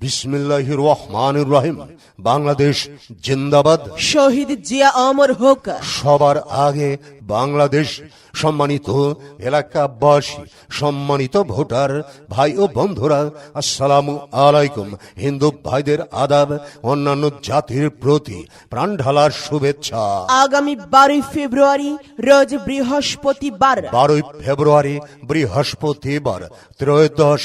বিসমিল্লাহ রহিম বাংলাদেশ জিন্দাবাদ। শহীদ জিয়া অমর হোক। সবার আগে বাংলাদেশ। সম্মানিত এলাকাবাসী সম্মানিত ভোটার ভাই ও বন্ধুরা আসসালামু আলাইকুম। হিন্দু ভাইদের আদাব অন্যান্য জাতির প্রতি প্রাণ ঢালার শুভেচ্ছা। আগামী বারোই ফেব্রুয়ারি রোজ বৃহস্পতিবার। বারোই ফেব্রুয়ারি বৃহস্পতিবার ত্রয়োদশ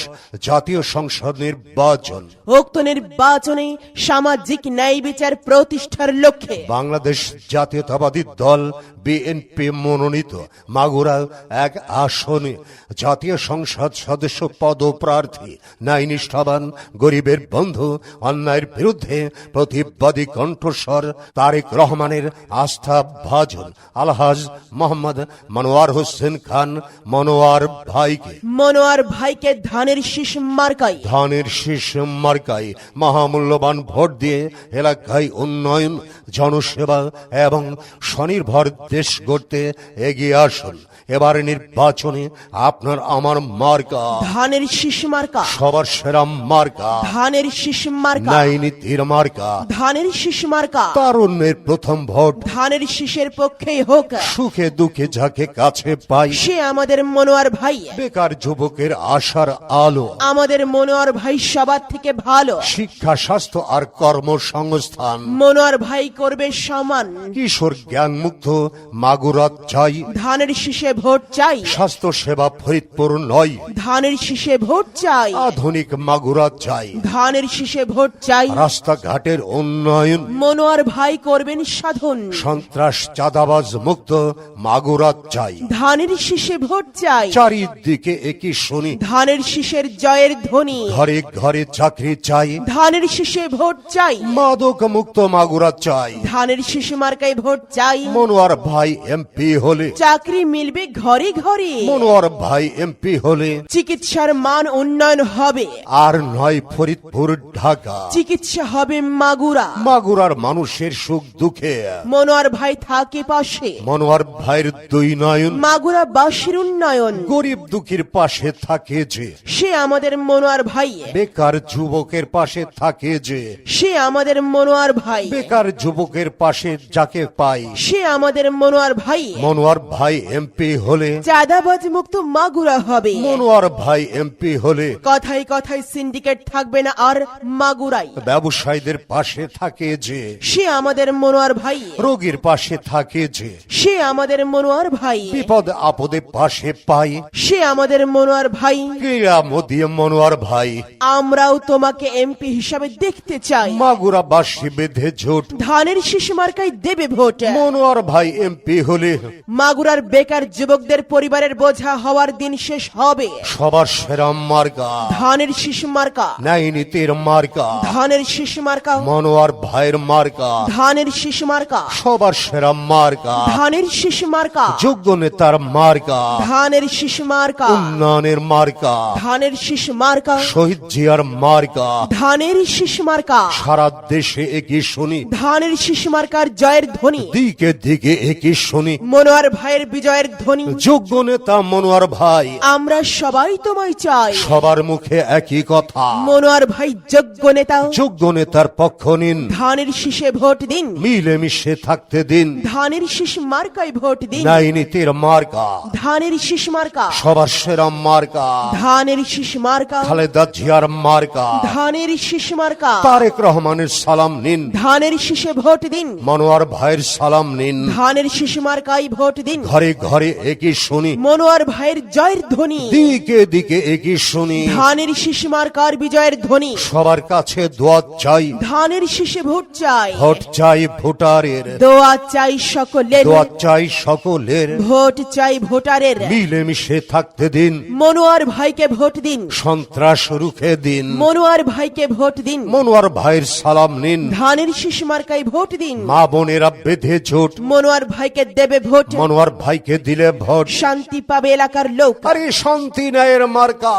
জাতীয় সংসদ নির্বাচন। উক্ত নির্বাচনে সামাজিক ন্যায় বিচার প্রতিষ্ঠার লক্ষ্যে। বাংলাদেশ জাতীয়তাবাদী দল বিএনপি মনোনীত। মাগুরা এক আসনে জাতীয় সংসদ সদস্য পদপ্রার্থী ন্যায় নিষ্ঠাবান গরিবের বন্ধু অন্যায়ের বিরুদ্ধে প্রতিবাদী কণ্ঠস্বর তারেক রহমানের আস্থা ভাজন আলহাজ মোহাম্মদ মনোয়ার হোসেন খান মনোয়ার ভাইকে। মনোয়ার ভাইকে ধানের শীষ মার্কাই ধানের শীষ মার্কাই মহামূল্যবান ভোট দিয়ে এলাকায় উন্নয়ন জনসেবা এবং স্বনির্ভর দেশ গড়তে এগিয়ে আসুন। এবার নির্বাচনে আপনার আমার মার্কা। ধানের শীষ মার্কা। সবার সেরা মার্কা। ধানের শীষ মার্কা। ন্যায় নীতির মার্কা। ধানের শীষ মার্কা। তারুণ্যের প্রথম ভোট। ধানের শীষের পক্ষেই হোক। সুখে দুঃখে যাকে কাছে পাই। সে আমাদের মনোয়ার ভাই। বেকার যুবকের আশার আলো। আমাদের মনোয়ার ভাই সবার থেকে ভালো। শিক্ষা স্বাস্থ্য আর কর্মসংস্থান। মনোয়ার ভাই করবে সমান। কিশোর জ্ঞানমুক্ত মাগুরাত চাই। ধানের শীষে ভোট চাই। স্বাস্থ্য সেবা ফরিদপুর নয়। ধানের শীষে ভোট চাই। আধুনিক মাগুরাত চাই। ধানের শীষে ভোট চাই। রাস্তাঘাটের উন্নয়ন। মনোয়ার ভাই করবেন সাধন। সন্ত্রাস চাঁদাবাজ মুক্ত মাগুরাত চাই। ধানের শীষে ভোট চাই। চারিদিকে একই শুনি। ধানের শীষের জয়ের ধ্বনি। ঘরে ঘরে চাকরি চাই। ধানের শীষে ভোট চাই। মাদক মুক্ত মাগুরাত চাই। ধানের শীষে মার্কায় ভোট চাই। মনোয়ার ভাই এমপি হলে। চাকরি মিলবে ঘরে ঘরে। মনোয়ার ভাই এমপি হলে। চিকিৎসার মান উন্নয়ন হবে। আর নয় ফরিদপুর ঢাকা। চিকিৎসা হবে মাগুরা। মাগুরার মানুষের সুখ দুঃখে। মনোয়ার ভাই থাকে পাশে। মনোয়ার ভাইয়ের দুই নয়ন। মাগুরা বাসীর উন্নয়ন। গরিব দুঃখীর পাশে থাকে যে। সে আমাদের মনোয়ার ভাই। বেকার যুবকের পাশে থাকে যে। সে আমাদের মনোয়ার ভাই। বেকার যুবকের পাশে যাকে পাই। সে আমাদের মনোয়ার ভাই। মনোয়ার ভাই এমপি হলে চাঁদাবাজ মুক্ত মাগুরা হবে। মনোয়ার ভাই এমপি হলে কথায় কথায় সিন্ডিকেট থাকবে না আর মাগুরাই। ব্যবসায়ীদের পাশে থাকে যে সে আমাদের মনোয়ার ভাই। রোগীর পাশে থাকে যে সে আমাদের মনোয়ার ভাই। বিপদ আপদে পাশে পাই। সে আমাদের মনোয়ার ভাই। ক্রীড়া মোদী মনোয়ার ভাই। আমরাও তোমাকে এমপি হিসাবে দেখতে চাই। মাগুরা বাসী বেঁধে ঝোট। ধানের শিশু মার্কায় দেবে ভোট। মনোয়ার ভাই এমপি হলে মাগুরার বেকার যুবকদের পরিবারের বোঝা হওয়ার দিন শেষ হবে। সবার সেরা মার্কা। ধানের শিশু মার্কা। ন্যায় নীতির মার্কা। ধানের শিশু মার্কা। মনোয়ার ভাইয়ের মার্কা। ধানের শিশু মার্কা। সবার সেরা মার্কা। ধানের শিশু মার্কা। যোগ্য নেতার মার্কা। ধানের শিশু মার্কা। উন্নয়নের মার্কা। ধানের শিশু মার্কা। শহীদ জিয়ার মার্কা। ধানের শিশু মার্কা। সারা দেশে একই শুনি। ধানের শিশু মার্কার জয়ের ধ্বনি। দিকে দিকে একই শুনি। মনোয়ার ভাইয়ের বিজয়ের ধ্বনি। যোগ্য নেতা মনোয়ার ভাই। আমরা সবাই তোমায় চাই। সবার মুখে একই কথা। মনোয়ার ভাই যোগ্য নেতা। যোগ্য নেতার পক্ষ নিন। ধানের শীষে ভোট দিন। মিলেমিশে থাকতে দিন। ধানের শীষ মার্কায় ভোট দিন। ন্যায় নীতির মার্কা। ধানের শীষ মার্কা। সবার সেরা মার্কা। ধানের শীষ মার্কা। খালেদা জিয়ার মার্কা। ধানের শীষ মার্কা। তারেক রহমানের সালাম নিন। ধানের শীষে ভোট দিন মনোয়ার ভাইয়ের সালাম নিন। ধানের শীষ মার্কায় ভোট দিন ঘরে ঘরে একই শুনি। মনোয়ার ভাইয়ের জয়ের ধ্বনি। দিকে দিকে একই শুনি। ধানের শীষ মার্কার বিজয়ের ধ্বনি। সবার কাছে দোয়া চাই। ধানের শীষে ভোট চাই। ভোট চাই ভোটারের। দোয়া চাই সকলের। দোয়া চাই সকলের। ভোট চাই ভোটারের। মিলেমিশে থাকতে দিন। মনোয়ার ভাইকে ভোট দিন। সন্ত্রাস রুখে দিন। মনোয়ার ভাইকে ভোট দিন। মনোয়ার ভাইয়ের সালাম নিন। ধানের শীষ মার্কায় ভোট দিন। মা বোনেরা বেঁধে ঝোট মনোয়ার ভাইকে দেবে ভোট। মনোয়ার ভাইকে দিলে ভোট। শান্তি পাবে এলাকার লোক। আরে শান্তি ন্যায়ের মার্কা।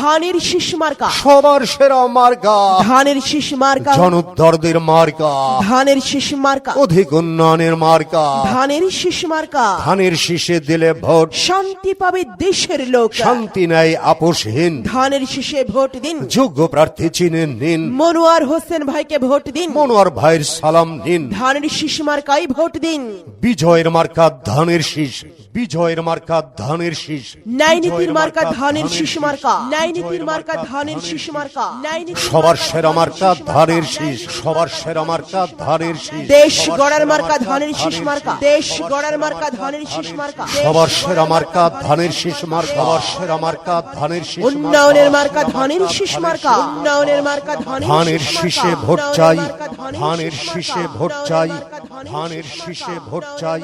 ধানের শীষ মার্কা। সবার সেরা মার্কা। ধানের শীষ মার্কা। জনদর্দের মার্কা। ধানের শীষ মার্কা। অধিক উন্নয়নের মার্কা। ধানের শীষ মার্কা। ধানের শীষে দিলে ভোট। শান্তি পাবে দেশের লোক। শান্তি ন্যায় আপোষহীন। ধানের শীষে ভোট দিন। যোগ্য প্রার্থী চিনে নিন। মনোয়ার হোসেন ভাইকে ভোট দিন। মনোয়ার ভাইয়ের সালাম নিন ধানের শীষ মার্কাই ভোট দিন বিজয়ের মার্কা ধানের শীষ বিজয়ের মার্কা ধানের শীষ ন্যায় নীতির মার্কা ধানের শীষ মার্কা ন্যায় নীতির মার্কা ধানের শীষ মার্কা সবার সেরা মার্কা ধানের শীষ সবার সেরা মার্কা ধানের শীষ দেশ গড়ার মার্কা ধানের শীষ মার্কা দেশ গড়ার মার্কা ধানের শীষ মার্কা সবার সেরা মার্কা ধানের শীষ মার্কা সবার সেরা মার্কা ধানের শীষ মার্কা। উন্নয়নের মার্কা ধানের শীষ মার্কা উন্নয়নের মার্কা ধানের শীষে ভোট চাই ধানের ধানের শীষে ভোট চাই ধানের শীষে ভোট চাই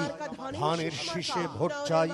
ধানের শীষে ভোট চাই।